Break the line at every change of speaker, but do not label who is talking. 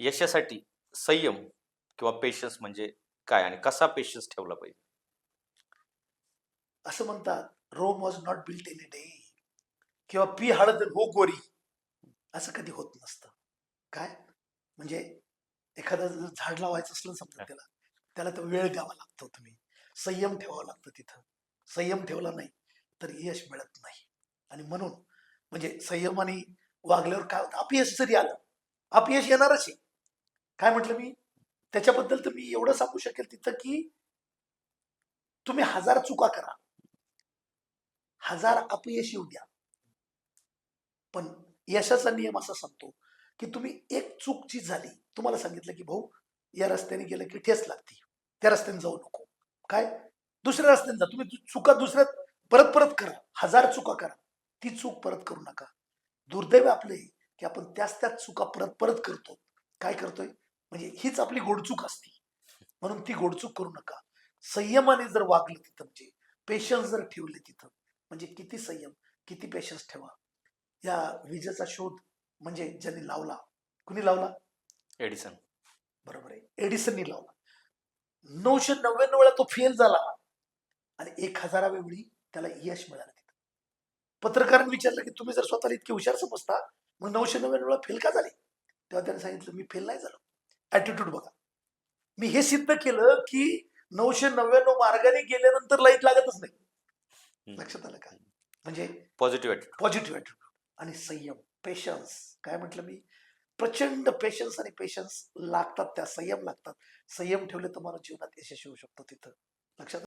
यशासाठी संयम किंवा पेशन्स म्हणजे काय आणि कसा पेशन्स ठेवला पाहिजे?
असं म्हणतात Rome was not built in day किंवा पी हळद हो गोरी असं कधी होत नसतं. काय? म्हणजे एखादं जर झाड लावायचं असलं समजा त्याला त्याला तर वेळ द्यावा लागतो तुम्ही. संयम ठेवावा लागतं तिथं. संयम ठेवला नाही तर यश मिळत नाही. आणि म्हणून म्हणजे संयमाने वागल्यावर काय होतं? अपयश जरी आलं अपयश येणारच आहे. काय म्हटलं मी? त्याच्याबद्दल तर मी एवढं सांगू शकेल तिथं की तुम्ही हजार चुका करा. हजार अपयश येऊ द्या. पण यशाचा नियम असा सांगतो की तुम्ही एक चूक जी झाली तुम्हाला सांगितलं की भाऊ या रस्त्याने गेलं की ठेस लागते. त्या रस्त्याने जाऊ नको. काय? दुसऱ्या रस्त्याने जा. तुम्ही चुका दुसऱ्यात परत परत करा. हजार चुका करा. ती चूक परत करू नका. दुर्दैव आपले की आपण त्याच त्याच चुका परत परत करतो. काय करतोय? म्हणजे हीच आपली गोडचूक असती. म्हणून ती गोडचूक करू नका. संयमाने जर वागलं तिथं म्हणजे पेशन्स जर ठेवले तिथं म्हणजे किती संयम किती पेशन्स ठेवा. या विजेचा शोध म्हणजे ज्यांनी लावला. कुणी लावला?
एडिसन.
बरोबर आहे. एडिसननी लावला. नऊशे नव्याण्णव वेळा तो फेल झाला. आणि एक हजाराव्या वेळी त्याला यश मिळालं तिथं. पत्रकारांनी विचारलं की तुम्ही जर स्वतःला इतके हुशार समजता मग नऊशे नव्याण्णव वेळा फेल का झाले? तेव्हा त्याने सांगितलं मी फेल नाही झालो. ऍटिट्यूड बघा. मी हे सिद्ध केलं की नऊशे नव्याण्णव मार्गाने गेल्यानंतर लाइट लागतच नाही. लक्षात आलं का? म्हणजे
पॉझिटिव्ह ॲटिट्यूड
पॉझिटिव्ह ॲटिट्यूड आणि संयम पेशन्स काय म्हटलं मी? प्रचंड पेशन्स आणि पेशन्स लागतात त्या संयम लागतात. संयम ठेवले तर मला जीवनात यशस्वी होऊ शकतो तिथं. लक्षात